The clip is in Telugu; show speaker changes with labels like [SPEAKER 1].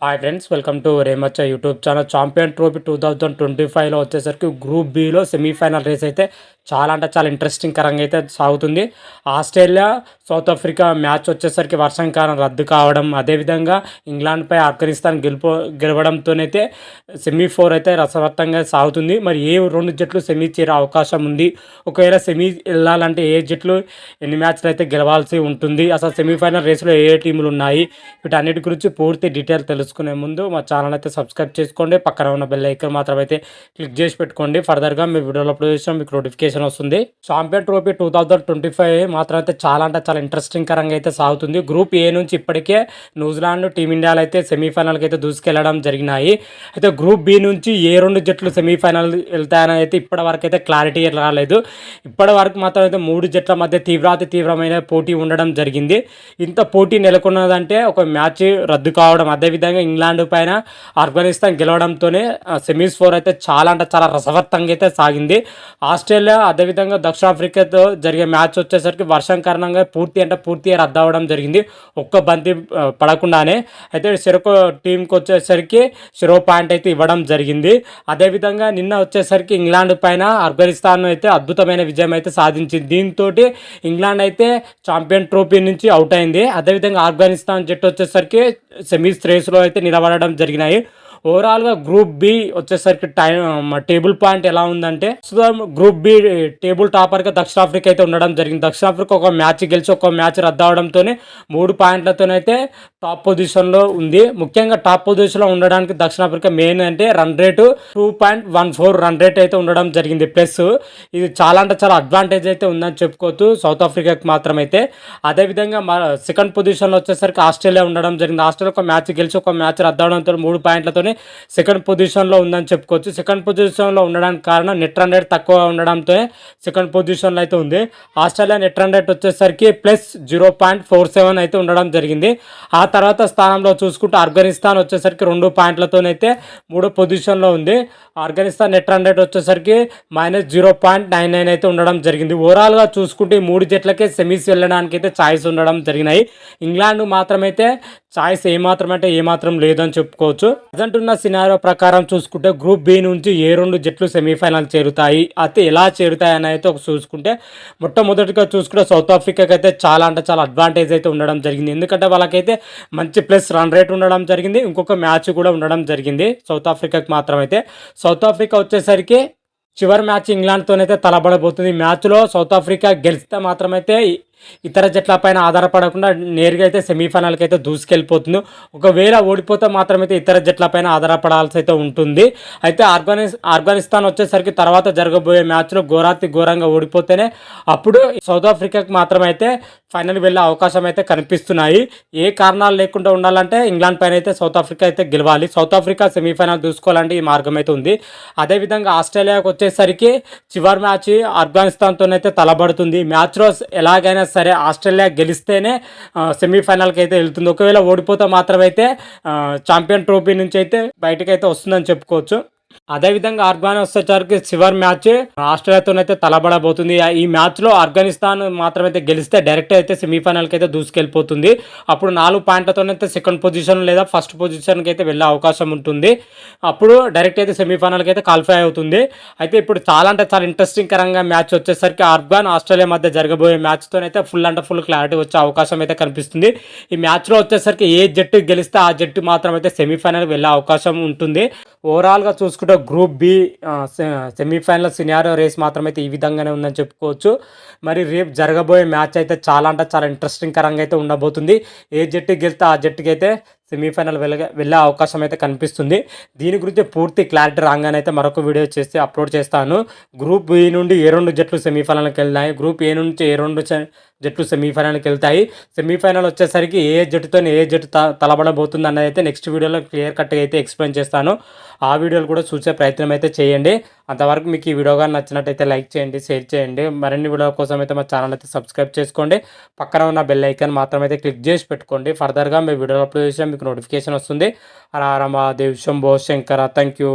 [SPEAKER 1] Hi friends welcome to రేమచ్చ YouTube channel champion trophy two thousand twenty ఫైవ్లో వచ్చేసరికి గ్రూప్ బిలో సెమీఫైనల్ రేస్ అయితే చాలా అంటే చాలా ఇంట్రెస్టింగ్ కరంగా అయితే సాగుతుంది. ఆస్ట్రేలియా సౌత్ ఆఫ్రికా మ్యాచ్ వచ్చేసరికి వర్షం కారణం రద్దు కావడం అదేవిధంగా ఇంగ్లాండ్పై ఆఫ్ఘనిస్తాన్ గెలుపు గెలవడంతోనైతే సెమీ ఫోర్ అయితే రసవత్తంగా సాగుతుంది. మరి ఏ రెండు జట్లు సెమీ చేరే అవకాశం ఉంది? ఒకవేళ సెమీ వెళ్ళాలంటే ఏ జట్లు ఎన్ని మ్యాచ్లు అయితే గెలవాల్సి ఉంటుంది? అసలు సెమీఫైనల్ రేసులో ఏ ఏ టీములు ఉన్నాయి? వీటన్నిటి గురించి పూర్తి డీటెయిల్ తెలుసుకునే ముందు మా ఛానల్ అయితే సబ్స్క్రైబ్ చేసుకోండి. పక్కన ఉన్న బెల్ ఐకన్ మాత్రం అయితే క్లిక్ చేసి పెట్టుకోండి. ఫర్దర్గా మీ వీడియోలో అప్లోడ్ చేసాం మీకు నోటిఫికేషన్ వస్తుంది. Champion trophy two thousand twenty five మాత్రం అయితే చాలా అంటే చాలా ఇంట్రెస్టింగ్ కరంగా అయితే సాగుతుంది. గ్రూప్ ఏ నుంచి ఇప్పటికే న్యూజిలాండ్ టీమిండియాలో అయితే సెమీఫైనల్కి అయితే దూసుకెళ్ళడం జరిగినాయి. అయితే గ్రూప్ బి నుంచి ఏ రెండు జట్లు సెమీఫైనల్ వెళ్తాయని అయితే ఇప్పటి వరకు అయితే క్లారిటీ రాలేదు. ఇప్పటి వరకు మాత్రం అయితే మూడు జట్ల మధ్య తీవ్రాతి తీవ్రమైన పోటీ ఉండడం జరిగింది. ఇంత పోటీ నెలకొన్నదంటే ఒక మ్యాచ్ రద్దు కావడం అదేవిధంగా ఇంగ్లాండ్ పైన ఆఫ్ఘనిస్తాన్ గెలవడంతోనే సెమీస్ ఫోర్ అయితే చాలా అంటే చాలా రసవర్తంగా అయితే సాగింది. ఆస్ట్రేలియా అదేవిధంగా దక్షిణాఫ్రికాతో జరిగే మ్యాచ్ వచ్చేసరికి వర్షం కారణంగా పూర్తి అంటే పూర్తిగా రద్దు అవ్వడం జరిగింది. ఒక్క బంతి పడకుండానే. అయితే సిరకో టీంకి వచ్చేసరికి సిరో పాయింట్ అయితే ఇవ్వడం జరిగింది. అదేవిధంగా నిన్న వచ్చేసరికి ఇంగ్లాండ్ పైన ఆఫ్ఘనిస్తాన్ అయితే అద్భుతమైన విజయం అయితే సాధించింది. దీంతో ఇంగ్లాండ్ అయితే ఛాంపియన్ ట్రోఫీ నుంచి అవుట్ అయింది. అదేవిధంగా ఆఫ్ఘనిస్తాన్ జట్టు వచ్చేసరికి సెమీస్ రేస్లో అయితే నిలబడడం జరిగినాయి. ఓవరాల్గా గ్రూప్ బి వచ్చేసరికి టైం టేబుల్ పాయింట్ ఎలా ఉందంటే గ్రూప్ బి టేబుల్ టాపర్గా దక్షిణాఫ్రికా అయితే ఉండడం జరిగింది. దక్షిణాఫ్రికా ఒక మ్యాచ్ గెలిచి ఒక మ్యాచ్ రద్దు అవడంతోనే మూడు పాయింట్లతోనైతే టాప్ పొజిషన్లో ఉంది. ముఖ్యంగా టాప్ పొజిషన్లో ఉండడానికి దక్షిణాఫ్రికా మెయిన్ అంటే run rate two point one four run rate అయితే ఉండడం జరిగింది. ప్లస్ ఇది చాలా అంటే చాలా అడ్వాంటేజ్ అయితే ఉందని చెప్పుకోవచ్చు. సౌత్ ఆఫ్రికాకి మాత్రమైతే అదేవిధంగా సెకండ్ పొజిషన్లో వచ్చేసరికి ఆస్ట్రేలియా ఉండడం జరిగింది. ఆస్ట్రేలియా ఒక మ్యాచ్ గెలిచి ఒక మ్యాచ్ రద్దు అవడంతో మూడు పాయింట్లతోనే పాయింట్లతో సెకండ్ పొజిషన్లో ఉందని చెప్పుకోవచ్చు. సెకండ్ పొజిషన్లో ఉండడానికి కారణం నెట్ రన్ రేట్ తక్కువ ఉండడంతో సెకండ్ పొజిషన్లో అయితే ఉంది. ఆస్ట్రేలియా నెట్ రన్ రేట్ వచ్చేసరికి plus zero point four seven అయితే ఉండడం జరిగింది. ఆ తర్వాత స్థానంలో చూసుకుంటే ఆఫ్ఘనిస్తాన్ వచ్చేసరికి రెండు పాయింట్లతోనైతే మూడో పొజిషన్లో ఉంది. ఆఫ్ఘనిస్తాన్ నెట్ రన్ రేట్ వచ్చేసరికి minus zero point nine nine అయితే ఉండడం జరిగింది. ఓవరాల్గా చూసుకుంటే ఈ మూడు జట్లకే సెమీస్ వెళ్ళడానికి అయితే ఛాయిస్ ఉండడం జరిగినాయి. ఇంగ్లాండ్ మాత్రమైతే ఛాయిస్ ఏమాత్రం అంటే ఏమాత్రం లేదని చెప్పుకోవచ్చు. ప్రజెంట్ ఇప్పుడున్న సినారో ప్రకారం చూసుకుంటే గ్రూప్ బి నుంచి ఏ రెండు జట్లు సెమీఫైనల్ చేరుతాయి. అయితే ఎలా చేరుతాయి అని అయితే ఒక చూసుకుంటే మొట్టమొదటిగా చూసుకుంటే సౌత్ ఆఫ్రికాకి అయితే చాలా అంటే చాలా అడ్వాంటేజ్ అయితే ఉండడం జరిగింది. ఎందుకంటే వాళ్ళకైతే మంచి ప్లస్ రన్ రేట్ ఉండడం జరిగింది. ఇంకొక మ్యాచ్ కూడా ఉండడం జరిగింది సౌత్ ఆఫ్రికాకి మాత్రమైతే. సౌత్ ఆఫ్రికా వచ్చేసరికి చివరి మ్యాచ్ ఇంగ్లాండ్తోనైతే తలబడబోతుంది. మ్యాచ్లో సౌత్ ఆఫ్రికా గెలిస్తే మాత్రమైతే ఇతర జట్ల పైన ఆధారపడకుండా నేరుగా అయితే సెమీఫైనల్కి అయితే దూసుకెళ్ళిపోతుంది. ఒకవేళ ఓడిపోతే మాత్రమైతే ఇతర జట్ల పైన ఆధారపడాల్సి అయితే ఉంటుంది. అయితే ఆఫ్ఘనిస్ ఆఫ్ఘనిస్తాన్ వచ్చేసరికి తర్వాత జరగబోయే మ్యాచ్లో ఘోరాతి ఘోరంగా ఓడిపోతేనే అప్పుడు సౌత్ ఆఫ్రికాకి మాత్రమైతే ఫైనల్ వెళ్ళే అవకాశం అయితే కనిపిస్తున్నాయి. ఏ కారణాలు లేకుండా ఉండాలంటే ఇంగ్లాండ్ పైన అయితే సౌత్ ఆఫ్రికా అయితే గెలవాలి. సౌత్ ఆఫ్రికా సెమీఫైనల్ చూసుకోవాలంటే ఈ మార్గం అయితే ఉంది. అదేవిధంగా ఆస్ట్రేలియాకి వచ్చేసరికి చివరి మ్యాచ్ ఆఫ్ఘనిస్తాన్తోనైతే తలబడుతుంది. మ్యాచ్లో ఎలాగైనా సరే ఆస్ట్రేలియా గెలిస్తేనే సెమీఫైనల్కి అయితే వెళ్తుంది. ఒకవేళ ఓడిపోతే మాత్రమైతే ఛాంపియన్ ట్రోఫీ నుంచి అయితే బయటకైతే వస్తుందని చెప్పుకోవచ్చు. అదేవిధంగా వచ్చేసరికి చివరి మ్యాచ్ ఆస్ట్రేలియాతోనైతే తలబడబోతుంది. ఈ మ్యాచ్లో ఆఫ్ఘనిస్తాన్ మాత్రమైతే గెలిస్తే డైరెక్ట్ అయితే సెమీఫైనల్కి అయితే దూసుకెళ్ళిపోతుంది. అప్పుడు నాలుగు పాయింట్లతోనైతే సెకండ్ పొజిషన్ లేదా ఫస్ట్ పొజిషన్కి అయితే వెళ్ళే అవకాశం ఉంటుంది. అప్పుడు డైరెక్ట్ అయితే సెమీఫైనల్కి అయితే క్వాలిఫై అవుతుంది. అయితే ఇప్పుడు చాలా అంటే చాలా ఇంట్రెస్టింగ్ కరంగా మ్యాచ్ వచ్చేసరికి ఆఫ్ఘాన్ ఆస్ట్రేలియా మధ్య జరగబోయే మ్యాచ్తోనైతే ఫుల్ అంటే ఫుల్ క్లారిటీ వచ్చే అవకాశం అయితే కనిపిస్తుంది. ఈ మ్యాచ్లో వచ్చేసరికి ఏ జట్టు గెలిస్తే ఆ జట్టు మాత్రం అయితే సెమీఫైనల్ వెళ్ళే అవకాశం ఉంటుంది. ఓవరాల్గా చూసుకుంటే group B semifinal scenario race మాత్రమైతే ఈ విధంగానే ఉందని చెప్పుకోవచ్చు. మరి రేపు జరగబోయే మ్యాచ్ అయితే చాలా అంటే చాలా ఇంట్రెస్టింగ్ కరంగా అయితే ఉండబోతుంది. ఏ జట్టు గెలితే ఆ జట్టుకి అయితే సెమీఫైనల్ వెళ్ళ వెళ్ళే అవకాశం అయితే కనిపిస్తుంది. దీని గురించి పూర్తి క్లారిటీ రాగానే అయితే మరొక వీడియో చేసి అప్లోడ్ చేస్తాను. గ్రూప్ బి నుండి ఏ రెండు జట్లు సెమీఫైనల్కి వెళ్ళినాయి. గ్రూప్ ఏ నుంచి ఏ రెండు జట్లు సెమీఫైనల్కి వెళ్తాయి సెమీఫైనల్ వచ్చేసరికి ఏ జట్టుతో ఏ జట్టు తలబడబోతుంది అన్నది అయితే నెక్స్ట్ వీడియోలో క్లియర్ కట్గా అయితే ఎక్స్ప్లెయిన్ చేస్తాను. ఆ వీడియోలు కూడా చూసే ప్రయత్నం అయితే చేయండి. అంతవరకు మీకు ఈ వీడియో కానీ నచ్చినట్టయితే లైక్ చేయండి షేర్ చేయండి. మరిన్ని వీడియో కోసం అయితే మా ఛానల్ అయితే సబ్స్క్రైబ్ చేసుకోండి. పక్కన ఉన్న బెల్ ఐకాన్ మాత్రం అయితే క్లిక్ చేసి పెట్టుకోండి. ఫర్దర్గా మీ వీడియో అప్లోడ్ చేసిన మీకు నోటిఫికేషన్ వస్తుంది. రారమా హర శంభో శంకర థ్యాంక్ యూ